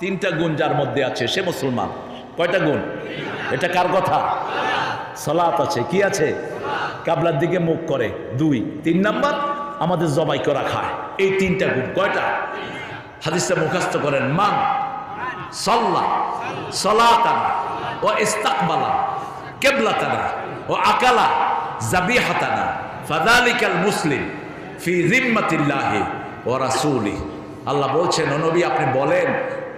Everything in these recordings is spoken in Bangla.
তিনটা গুণ যার মধ্যে আছে, সে মুসলমান। কয়টা গুণ? এটা কার কথা? সলাত আছে। কি আছে? কাবলার দিকে মুখ করে। দুই, তিন নাম্বার, আমাদের জবাই করা খায়। এই তিনটা গুণ। কয়টা? হাদিসটা মুখাস্ত করেন। মান, সল্লা, সলাতানা, ও ইস্তাকবালা, কেবলাতানা, ও আকালা, জাবিহাতানা ফাদালিকাল মুসলিম, ফি জিম্মাতিল্লাহি ও রাসূলি আল্লাহ বলছেন নবী, আপনি বলেন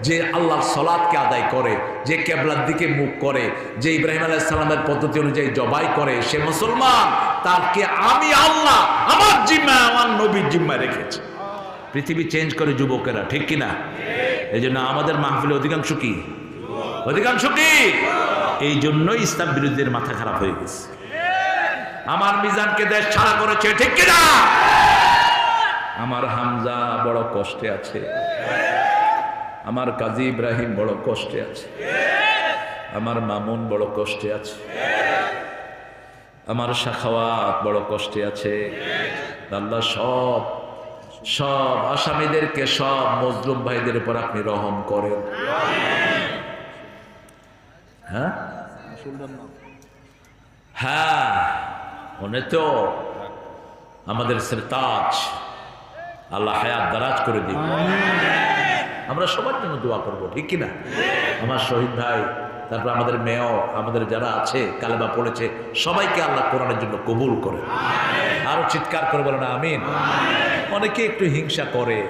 যে আল্লাহর সলাদকে আদায় করে, যে কেবলার দিকে মুখ করে, যে ইব্রাহিম আলাইহিস সালামের পদ্ধতি অনুযায়ী জবাই করে, সে মুসলমান তাকে আমি আল্লাহ আমার জিম্মায়, আমার নবীর জিম্মায় রেখেছি। পৃথিবী চেঞ্জ করে যুবকেরা, ঠিক কিনা? এই জন্য আমাদের মাহফিলে অধিকাংশ কি? অধিকাংশ কি? এই জন্যই ইসলাম বিরোধীদের মাথা খারাপ হয়ে গেছে। আমার মিজানকে দেশ ছাড়া করেছে, ঠিক কিনা? আমার হামজা বড় কষ্টে আছে। আমার কাজী ইব্রাহিম বড় কষ্টে আছে। আমার মামুন বড় কষ্টে আছে। আমার শাখাওয়াত বড় কষ্টে আছে। আল্লাহ সব সব আসামিদেরকে, সব মজলুম ভাইদের উপর আপনি রহম করেন। হ্যাঁ? হ্যাঁ মনে তো আমাদের সেরতাজ, আল্লাহ হায়াত দারাজ করে দিন আমরা সবার জন্য দোয়া করব ঠিক কিনা? আমার শহীদ ভাই তারপর আমাদের মেয় আমাদের যারা আছে কালেবা পড়েছে সবাইকে আল্লাহ কোরআনের জন্য কবুল করে আরও চিৎকার করে বলে না আমিন। অনেকে একটু হিংসা করে।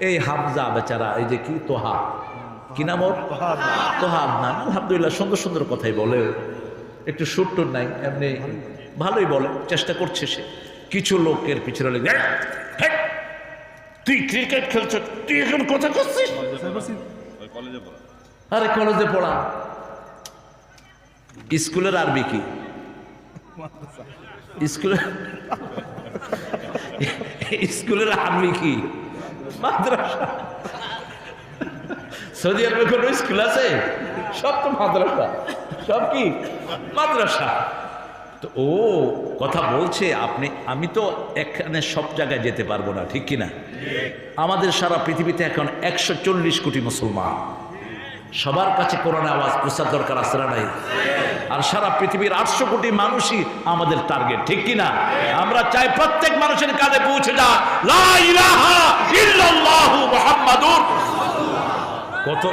এই হামজা বেচারা এই যে কি তোহা কি নাম ওর? তোহা না আলহামদুলিল্লাহ সুন্দর সুন্দর কথাই বলে। একটু সুর নাই এমনি ভালোই বলে চেষ্টা করছে সে। কিছু লোকের পিছনে লেগে "এই, হেট, তুই ক্রিকেট খেলছ, তুই এখন কথা করছিস আরে কলেজে পড়া। স্কুলের আরবি কি? স্কুলের স্কুলের আরবি কি? মাদ্রাসা। সৌদি আরবে কোনো স্কুল আছে? সব তো মাদ্রাসা। সব কি? মাদ্রাসা। তো ও কথা বলছে, আপনি আমি তো এখানে সব জায়গায় যেতে পারব না, ঠিক কিনা? আমাদের সারা পৃথিবীতে এখন একশো চল্লিশ কোটি মুসলমান। সবার কাছে কোরআন আওয়াজ প্রচার দরকার আছে না নাই? আর সারা পৃথিবীর আটশো কোটি মানুষই আমাদের টার্গেট, ঠিক কিনা আমরা চাই প্রত্যেক মানুষের কাঁধে পৌঁছে যা কত?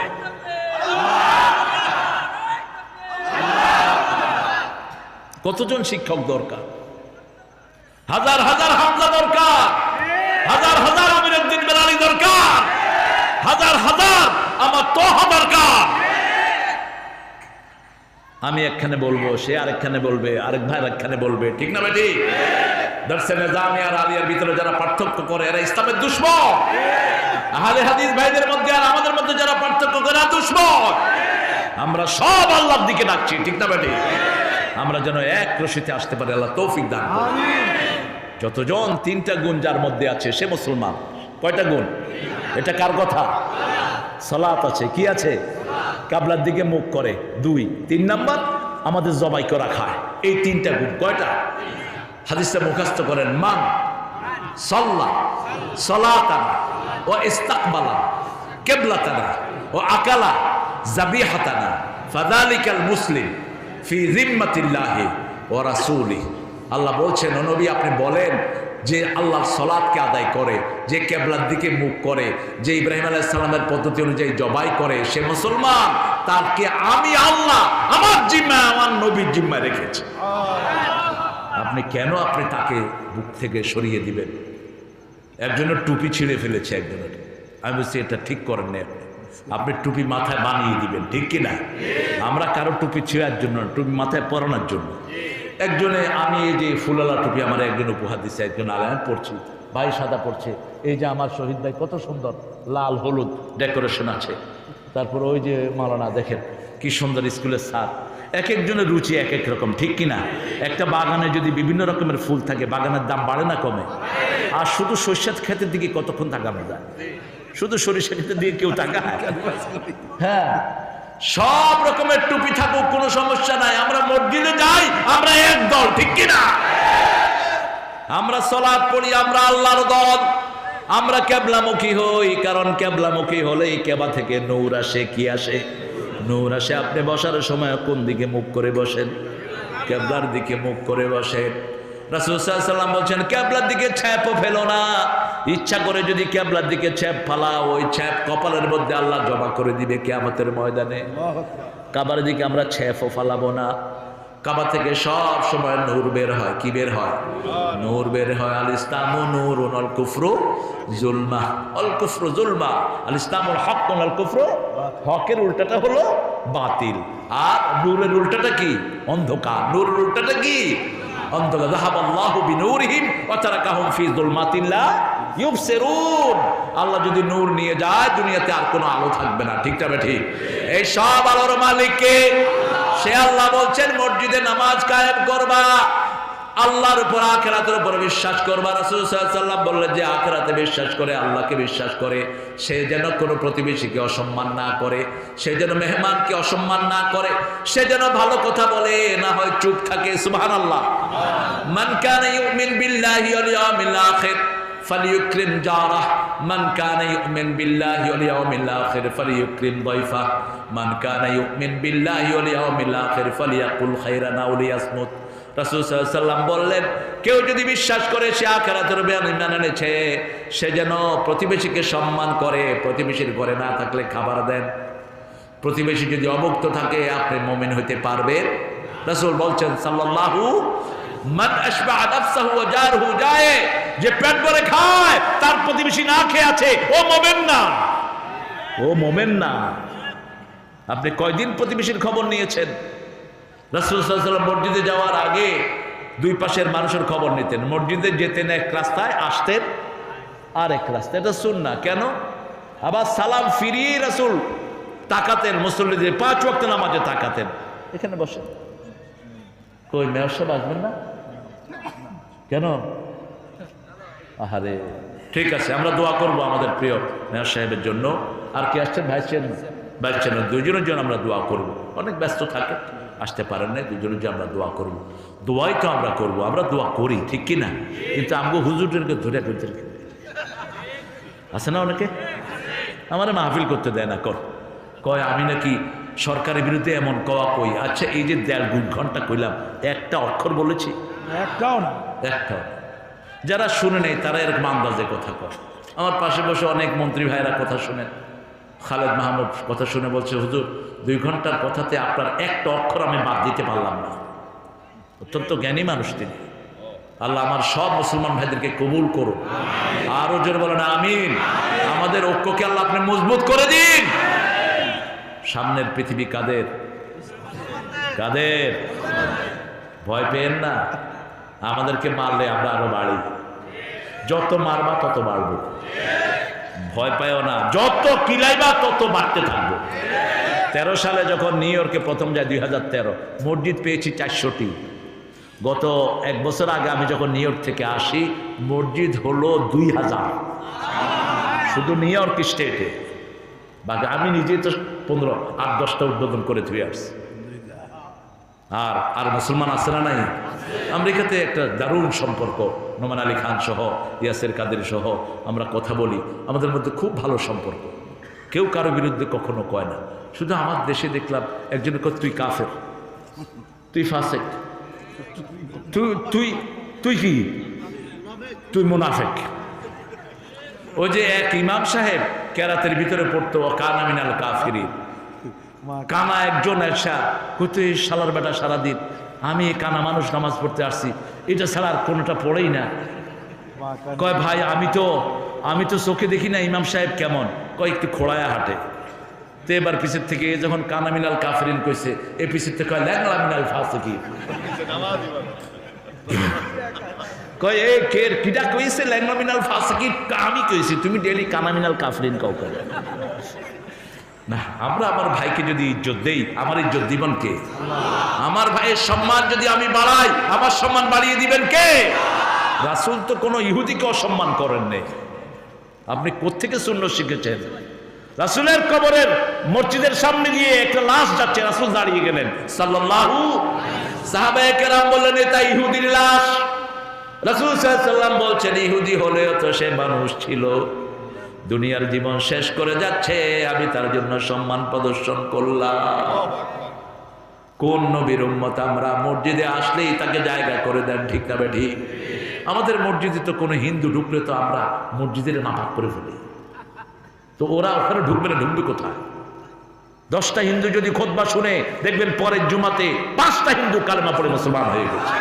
কতজন শিক্ষক দরকার? হাজার হাজার হামলা দরকার হাজার হাজার আমিরুদ্দিন বেলালি দরকার হাজার হাজার দরকার। আমি একখানে বলব সে আরেকখানে বলবে আরেক ভাই আরেকখানে বলবে ঠিক না বেটি? আর আলিয়ার ভিতরে যারা পার্থক্য করে এরা ইসলামের দুশ্মন। আহলে হাদিস ভাইদের মধ্যে আর আমাদের মধ্যে যারা পার্থক্য করে এরা দুশ্মন। আমরা সব আল্লাহর দিকে ডাকছি ঠিক না বেটি? আমরা যেন এক রশিতে আসতে পারি আল্লাহ তৌফিক দান যতজন তিনটা গুণ যার মধ্যে আছে সে মুসলমান। কয়টা গুণ? এটা কার কথা? সালাত আছে। কি আছে? কাবলার দিকে মুখ করে। দুই। তিন নাম্বার, আমাদের জবাই করা খায়। এই তিনটা গুণ। কয়টা? হাদিসটা মুখাস্ত করেন। মান, সল্লা, সলাতানা, ও ইস্তাকবালা, কেবলাতানা, ও আকালা, জাবিহাতানা ফাদালিকাল মুসলিম, ফি জিম্মাতিল্লাহি ও রাসূলি আল্লাহ বলছেন নবী, আপনি বলেন যে আল্লাহর সলাদকে আদায় করে যে কেবলার দিকে মুখ করে যে ইব্রাহিম আলাইহিস সালামের পদ্ধতি অনুযায়ী জবাই করে সে মুসলমান তারকে আমি আল্লাহ আমার জিম্মায় আমার নবীর জিম্মায় রেখেছি। আপনি কেন আপনি তাকে বুক থেকে সরিয়ে দিবেন? একজনের টুপি ছিঁড়ে ফেলেছে একজনের আমি বলছি এটা ঠিক করেন না আপনি। আপনি টুপি মাথায় বানিয়ে দিবেন ঠিক কিনা? আমরা কারও টুপি ছিঁড়ার জন্য টুপি মাথায় পরানোর জন্য। একজনে, আমি এই যে ফুলালা টুপি আমার একজন উপহার দিচ্ছে একজন আলায়ান পড়ছি ভাই সাদা পড়ছে এই যে আমার শহীদ ভাই কত সুন্দর, লাল, হলুদ ডেকোরেশন আছে। তারপর ওই যে মালানা দেখেন কি সুন্দর স্কুলের স্যার, এক একজনের রুচি এক এক রকম, ঠিক কিনা? একটা বাগানে যদি বিভিন্ন রকমের ফুল থাকে, বাগানের দাম বাড়ে না কমে? আর শুধু সরিষার ক্ষেতের দিকে কতক্ষণ তাকানো যায়? শুধু সরিষা ক্ষেতের দিকে কেউ তাকায়? হ্যাঁ। সব রকমের টুপি থাকুক, কোনো সমস্যা নাই। আমরা মসজিদে যাই, আমরা এক দল, ঠিক কিনা? আমরা সলাদ পড়ি, আমরা আল্লাহর দল। আমরা ক্যাবলামুখী হই, কারণ ক্যাবলামুখী হলেই কেবা থেকে নৌর আসে, কি আসে? নৌর আসে, আপনি বসার সময় কোন দিকে মুখ করে বসেন? ক্যাবলার দিকে মুখ করে বসেন। রাসুসাল্লাম বলছেন ক্যাবলার দিকে ছ্যাপও ফেলো না। ইচ্ছা করে যদি ক্যাবলার দিকে ছ্যাপ ফালাও ওই ছ্যাপ কপালের মধ্যে আল্লাহ জমা করে দিবে কেয়ামতের ময়দানে। কাবার দিকে আমরা ছ্যাপও ফালাবো না। কাবা থেকে সব সময় নূর বের হয়। কি বের হয়? নূর বের হয়। আল ইসলাম নূর অল কুফরু জুলমা। অল কুফরু জুলমা। আল ইসলামুল হক অল কুফরু হকের উল্টাটা হলো বাতিল। আর নূরের উল্টাটা কি? অন্ধকার। নূরের উল্টাটা কি? অন্ধকার। যাহাবাল্লাহু বিনূরিহিম ওয়া তারাকাহুম ফি যুলমাতিন আল্লাহ যদি নূর নিয়ে যায়, দুনিয়াতে আর কোনো আলো থাকবে না। ঠিক তবে ঠিক? এই সব আলোর মালিককে সে আল্লাহ বলছেন, মসজিদে নামাজ কায়েম করবা, আল্লাহর উপর আখেরাতের উপর বিশ্বাস করবা। রাসূল বললেন যে, আখেরাতে বিশ্বাস করে, আল্লাহকে বিশ্বাস করে। সে যেন কোনো প্রতিবেশীকে অসম্মান না করে, সে যেন মেহমানকে অসম্মান না করে, সে যেন ভালো কথা বলে, না হয় চুপ থাকে। সুবহানাল্লাহ। মান কানা ইউমিন বিল্লাহি ওয়াল ইয়াউমিল আখির। ফালিউক্রিম জারাহ মান কানা ইউমিন বিল্লাহি ওয়াল ইয়াউমিল আখির ফালিউক্রিম দাইফা মান কানা ইউমিন বিল্লাহি ওয়াল ইয়াউমিল আখির ফালিয়াকুল খাইরান আও লিয়াসমুত রাসূল বললেন, কেউ যদি বিশ্বাস করে সে আখিরাতের বিমান এনেছে, সে যেন প্রতিবেশীকে সম্মান করে, প্রতিবেশীর ঘরে না থাকলে খাবার দেন। প্রতিবেশী যদি অমুক্ত থাকে, আপনি মোমেন হইতে পারবেন। রাসুল বলছেন, সাল্লাল্লাহু মান আশবা আদাফসাহু জারহু যায় যে পেট ভরে খায়, তার প্রতিবেশী না খেয়ে আছে, ও মোমেন না। ও মোমেন না। আপনি কয়দিন প্রতিবেশীর খবর নিয়েছেন? মসজিদে যাওয়ার আগে দুই পাশের মানুষের খবর নিতেন। মসজিদে যেতেন এক রাস্তায়, আসতেন আর এক রাস্তায়। এটা শুন না কেন? আবার সালাম ফিরিয়ে রাসুল তাকাতেন মুসল্লিদের, পাঁচ ওয়াক্ত নামাজে তাকাতেন। এখানে বসেন। কই, মেয়র সাহেব আসবেন না? কেন? আহারে। ঠিক আছে আমরা দোয়া করব আমাদের প্রিয় মেয়র সাহেবের জন্য। আর কি আসছেন? Vice chairman. ভাইস চেয়ারম্যান দুজনের জন্য আমরা দোয়া করব। অনেক ব্যস্ত থাকে আসতে পারেন না দুজনের জন্য আমরা দোয়া করব। দোয়াই তো আমরা করব আমরা দোয়া করি ঠিক কি না কিন্তু আমগো হুজুরদেরকে ধরে ফেলতে আছে না অনেকে? আমার মাহফিল করতে দেয় না কর। কয় আমি নাকি সরকারের বিরুদ্ধে এমন কওয়া কই? আচ্ছা এই যে দেড় দু ঘণ্টা কইলাম একটা অক্ষর বলেছি? একটাও না। একটাও না। যারা শুনে নেই, তারা এরকম আন্দাজে কথা কয়। আমার পাশে বসে অনেক মন্ত্রী ভাইরা কথা শুনেন খালেদ মাহমুদ কথা শুনে বলছে, হুজুর, দুই ঘণ্টার কথাতে আপনার একটা অক্ষর আমি বাদ দিতে পারলাম না। অত্যন্ত জ্ঞানী মানুষ তিনি। আল্লাহ আমার সব মুসলমান ভাইদেরকে কবুল করুন। আরও জোরে বলেন, আমিন। আমাদের ঐক্যকে আল্লাহ আপনি মজবুত করে দিন। সামনের পৃথিবী কাদের? কাদের? ভয় পেয়েন না। আমাদেরকে মারলে আমরা আরও বাড়ি। যত মারবা তত বাড়বো। ভয় পাইও না। যত কিলাইবা তত বাড়তে থাকব। তেরো সালে যখন নিউ ইয়র্কে প্রথম যায় দুই হাজার তেরো, মসজিদ পেয়েছি চারশোটি। গত এক বছর আগে আমি যখন নিউ ইয়র্ক থেকে আসি, মসজিদ হলো দুই হাজার। শুধু নিউ ইয়র্ক স্টেটে। বাকি আমি নিজেই তো পনেরো, আট, দশটা উদ্বোধন করে ধুয়ে আসছি। আর আর মুসলমান আছে না নাই? আমেরিকাতে একটা দারুণ সম্পর্ক, নোমান আলী খান সহ, ইয়াসের কাদের সহ, আমরা কথা বলি। আমাদের মধ্যে খুব ভালো সম্পর্ক। কেউ কারও বিরুদ্ধে কখনো কয় না। শুধু আমার দেশে দেখলাম একজনের কয়, তুই কাফের? তুই ফাসেক? তুই তুই তুই কি? তুই মুনাফেক? ওই যে এক ইমাম সাহেব কেরাতের ভিতরে পড়তো কানা মিনাল কাফিরি কানা একজন এসা কইতে সালার বেটা সারাদিন আমি কানা মানুষ নামাজ পড়তে আসছি। এটা ছাড়া আর কোনোটা পড়েই না। কয় ভাই আমি তো আমি তো চোখে দেখি না ইমাম সাহেব কেমন? কয় একটু খোড়ায়া হাঁটে। তো এবার পিছের থেকে এ যখন কানা মিনাল কাফরিন কইছে এ পিছের থেকে কয় ল্যাংলা মিনাল ফাসিকি কয় এ কে কিটা কইছে ল্যাংলা মিনাল ফাসিকি আমি কইছি তুমি ডেলি কানা মিনাল কাফরিন কাউ করে না, আমরা আমার ভাইকে যদি ইজ্জত দেই, আমার ইজ্জত দিবেন কে? আমার ভাইয়ের সম্মান যদি আমি বাড়াই, আমার সম্মান বাড়িয়ে দিবেন কে? রাসুল তো কোনো ইহুদিকে অসম্মান করেন নেই। আপনি কোত্থেকে শূন্য শিখেছেন? রাসুলের কবরের মসজিদের সামনে দিয়ে একটা লাশ যাচ্ছে, রাসুল দাঁড়িয়ে গেলেন। সাল্লাল্লাহু সাহাবায়ে কেরাম বললেন এটা ইহুদির লাশ? রাসুল সাল্লাম বলছেন, ইহুদি হলেও তো সে মানুষ ছিল। দুনিয়ার জীবন শেষ করে যাচ্ছে, আমি তার জন্য সম্মান প্রদর্শন করলাম। কোন নবীর উম্মত আমরা মসজিদে আসলেই তাকে জায়গা করে দেন, ঠিক না ঠিক আমাদের মসজিদে তো কোনো হিন্দু ঢুকলে তো আমরা মসজিদের নাপাক করে ফেলি। তো ওরা ওখানে ঢুকবে না, ঢুকবে কোথায়? দশটা হিন্দু যদি খোদবা শুনে, দেখবেন পরের জুমাতে পাঁচটা হিন্দু কালেমা পড়ে মুসলমান হয়ে গেছে।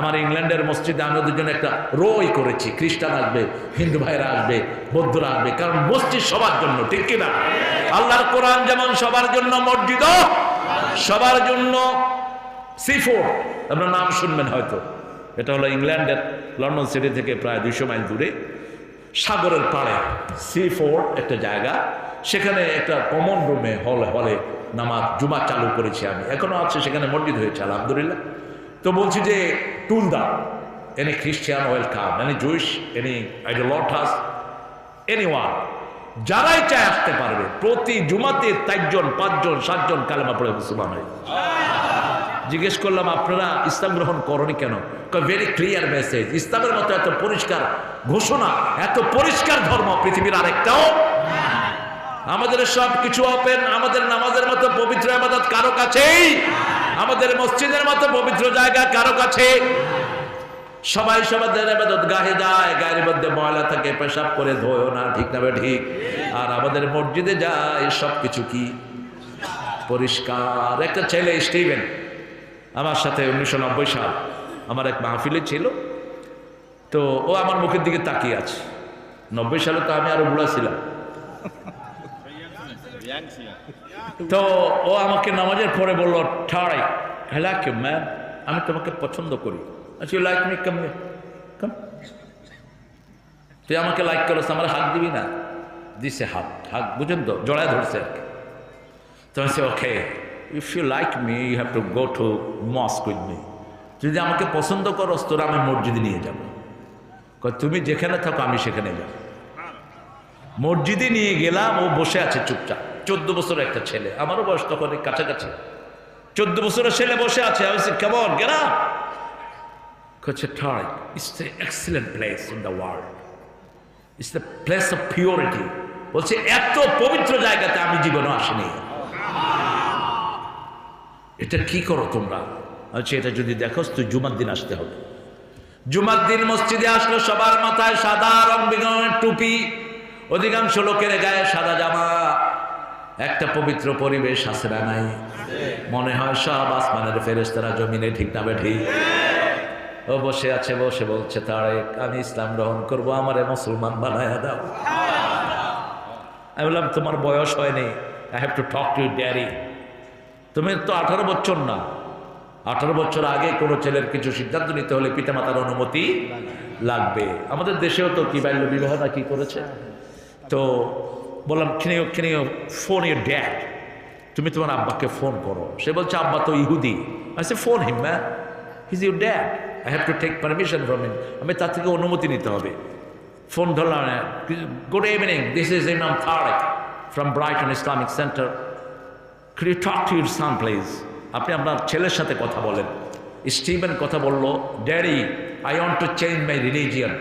আমার ইংল্যান্ডের মসজিদে আমরা দুজন একটা রোই করেছি। খ্রিস্টান আসবে, হিন্দু ভাইরা আসবে, বৌদ্ধরা আসবে। কারণ মসজিদ সবার জন্য, ঠিক কিনা আল্লাহর কোরআন যেমন সবার জন্য মসজিদ, সবার জন্য সিফোর আপনার নাম শুনবেন হয়তো। এটা হলো ইংল্যান্ডের লন্ডন সিটি থেকে প্রায় দুইশো মাইল দূরে, সাগরের পাড়ে সি ফোর্ট একটা জায়গা। সেখানে একটা কমন রুমে হলে হলে নামাজ, জুমা চালু করেছি আমি। এখনও আছে, সেখানে মসজিদ হয়েছে, আলহামদুলিল্লাহ। তো বলছি যে টুল any Christian welcome any Jewish any idolaters anyone যারাই চায় আসতে পারবে, প্রতি জুমাতে চারজন, পাঁচজন, সাতজন কালেমা পড়ে মুসলমান হয়ে জিজ্ঞেস করলাম, আপনারা ইসলাম গ্রহণ করনি কেন? ভেরি ক্লিয়ার মেসেজ ইসলামের মতো এত পরিষ্কার ঘোষণা, এত পরিষ্কার ধর্ম পৃথিবীর আরেকটাও? আমাদের সব কিছু ওপেন আমাদের নামাজের মতো পবিত্র আবাদত কারও কাছেই আমাদের মসজিদের মতো পবিত্র জায়গা কারও কাছে? সবাই গাহে যায় গায়ের মধ্যে ময়লা থাকে, পেশাব করে ধোয় না, ঠিক না ঠিক? আর আমাদের মসজিদে যায় সব কিছু কি? পরিষ্কার। একটা ছেলে, স্টিভেন, আমার সাথে উনিশশো নব্বই সাল, আমার এক মাহফিলে ছিল। তো ও আমার মুখের দিকে তাকিয়ে আছে। নব্বই সালে তো আমি আরও বুড়া ছিলাম। তো ও আমাকে নামাজের পরে বলল, ঠাড়াই হেলা কে ম্যাম আমি তোমাকে পছন্দ করি। আচ্ছা লাইক মি কাম তুই আমাকে লাইক করো আমার হাত দিবি না। দিছে হাত হাত বুঝেন তো, জড়ায় ধরছে আর কি। তো আমি okay if you like me you have to go to mosque with me যদি আমাকে পছন্দ করো তোরা আমি মসজিদে নিয়ে যাব। তুমি যেখানে থাকো, আমি সেখানে যাব। মসজিদে নিয়ে গেলাম, ও বসে আছে চুপচাপ। চোদ্দ বছর একটা ছেলে। আমারও বয়স তখন কাছাকাছি। চোদ্দ বছরের ছেলে বসে আছে। আমি কেমন গেলাম হচ্ছে third it's the excellent place in the world it's the place of purity বলছে, এত পবিত্র জায়গাতে আমি জীবনে আসিনি। এটা কি করো তোমরা? আচ্ছা এটা যদি দেখো তুই জুমার দিন আসতে হবে। জুমার দিন মসজিদে আসলো, সবার মাথায় সাদা রং বেরঙের টুপি। অধিকাংশ লোকের গায়ে সাদা জামা। একটা পবিত্র পরিবেশ আছে না নাই? মনে হয় সব আসমানের ফেরেস্তারা জমিনে ঠিক না ঠিক ও বসে আছে, বসে বলছে, তারেক, আমি ইসলাম গ্রহণ করব, আমারে মুসলমান বানায় দাও। আমি বললাম, তোমার বয়স হয়নি I have to talk to daddy তুমি তো আঠারো বছর না। আঠারো বছর আগে কোনো ছেলের কিছু সিদ্ধান্ত নিতে হলে পিতামাতার অনুমতি লাগবে। আমাদের দেশেও তো কি বাল্য বিবাহ না কি করেছে? তো বললাম কিনে কিনে ফোন ইউর ড্যাড তুমি তোমার আব্বাকে ফোন করো। সে বলছে আব্বা তো ইহুদি। আচ্ছা phone him man he's your dad I have to take permission from him আমি তার থেকে অনুমতি নিতে হবে। ফোন ধরলাম good evening this is imam Tarek from Brighton Islamic centre you talk to your son, please? আপনি আপনার ছেলের সাথে কথা বলেন। স্টিভেন কথা বলল daddy I want to change my religion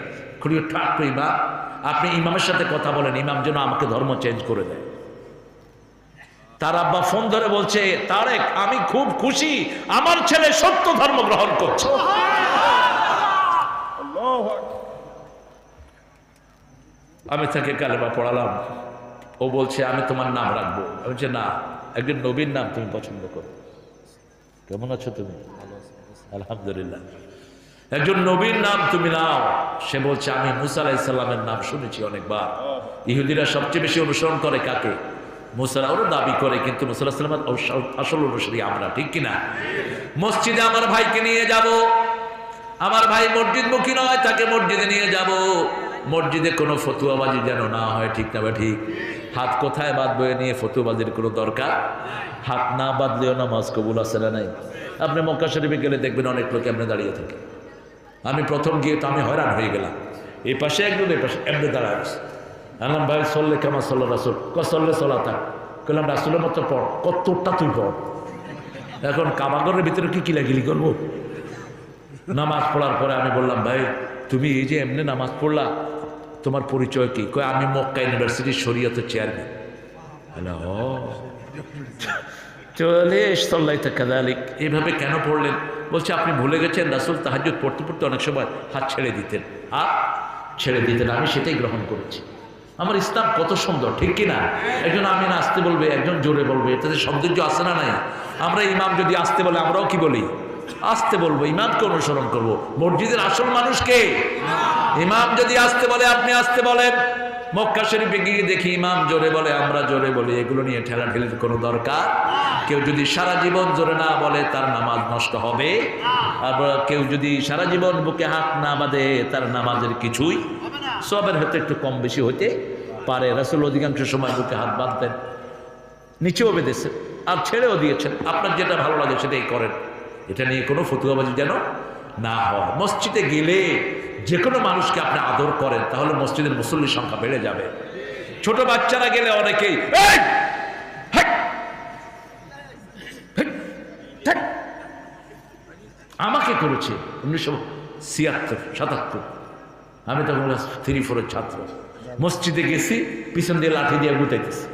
talk to imam. আপনি ইমামের সাথে কথা বলেন ইমাম যেন আমাকে ধর্ম চেঞ্জ করে দেয়। তার আব্বা ফোন ধরে বলছে তারেক আমি খুব খুশি আমার ছেলে সত্য ধর্ম গ্রহণ করছে। আমি তাকে কালেমা পড়ালাম। ও বলছে আমি তোমার নাম রাখব। আমি বলছি না একজন নবীর নাম তুমি পছন্দ করো। কেমন আছো তুমি? আলহামদুলিল্লাহ। একজন নবীর নাম তুমি নাও। সে বলছে, আমি মুসা আলাইসাল্লামের নাম শুনেছি অনেকবার। ইহুদিরা সবচেয়ে বেশি অনুসরণ করে কাকে? মুসারা ওরা দাবি করে, কিন্তু মুসাল্লাহামের আসল অনুসারী আমরা, ঠিক কিনা? মসজিদে আমার ভাইকে নিয়ে যাব। আমার ভাই মসজিদমুখী নয়, তাকে মসজিদে নিয়ে যাব। মসজিদে কোনো ফতুয়াবাজি যেন না হয়, ঠিক না বা ঠিক? হাত কোথায় বাঁধবো নিয়ে ফতুয়াবাজির কোনো দরকার? হাত না বাঁধলেও নামাজ কবুল না নাই? আপনি মক্কা শরীফে গেলে দেখবেন অনেক লোক এমনি দাঁড়িয়ে থাকে। আমি প্রথম গিয়ে তো আমি হয়রান হয়ে গেলাম। এই পাশে একজন, এই পাশে এমনি দাঁড়ায় আছে। আলাম ভাই সল্লে কেমন সল্লা রাসুল? ক সল্লে সলা থাক কলাম রাসুলের মতো পড় কতটা তুই পড় এখন কাবাগরের ভিতরে কি কিলাগিলি করব? নামাজ পড়ার পরে আমি বললাম, ভাই, তুমি এই যে এমনি নামাজ পড়লা, তোমার পরিচয় কি? কয়, আমি মক্কা ইউনিভার্সিটির শরীয়তের চেয়ারম্যান হ্যালো চলে সল্লাই কাদালিক এইভাবে কেন পড়লেন? বলছে, আপনি ভুলে গেছেন, রাসুল তাহাজুদ পড়তে পড়তে অনেক সময় হাত ছেড়ে দিতেন। আর ছেড়ে দিতেন, আমি সেটাই গ্রহণ করেছি। আমার ইসলাম কত সুন্দর, ঠিক কি না? একজন আমি না আসতে বলবে, একজন জোরে বলবে, এটাতে সৌন্দর্য আসে না নাই? আমরা ইমাম যদি আসতে বলে, আমরাও কি বলি? আসতে বলব, ইমামকে অনুসরণ করব। মসজিদের আসল মানুষকে ইমাম যদি আসতে বলে, আপনি আসতে বলেন। মক্কা শরীফে গিয়ে দেখি ইমাম জোরে বলে, আমরা জোরে বলি, এগুলো নিয়ে ঠেলাঠেলির কোনো দরকার? কেউ যদি সারা জীবন জোরে না বলে, তার নামাজ নষ্ট হবে। আর কেউ যদি সারা জীবন বুকে হাত না বাঁধে, তার নামাজের কিছুই সবের হয়তো একটু কম বেশি হতে পারে। রাসুল অধিকাংশ সময় বুকে হাত বাঁধতেন, নিচেও বেঁধেছেন, আর ছেড়েও দিয়েছেন। আপনার যেটা ভালো লাগে সেটাই করেন। এটা নিয়ে কোনো ফতুয়াবাজি যেন না হয়। মসজিদে গেলে যে কোনো মানুষকে আপনি আদর করেন, তাহলে মসজিদের মুসল্লির সংখ্যা বেড়ে যাবে। ছোট বাচ্চারা গেলে অনেকেই! আমাকে করেছে উনিশশো ছিয়াত্তর, সাতাত্তর। আমি তখন থ্রি ফোরের ছাত্র। মসজিদে গেছি, পিছন দিয়ে লাঠি দিয়ে গুতাইতেছি।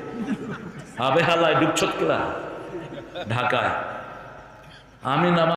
আবে হালায় ডুবছত ঢাকায়। আমি নামা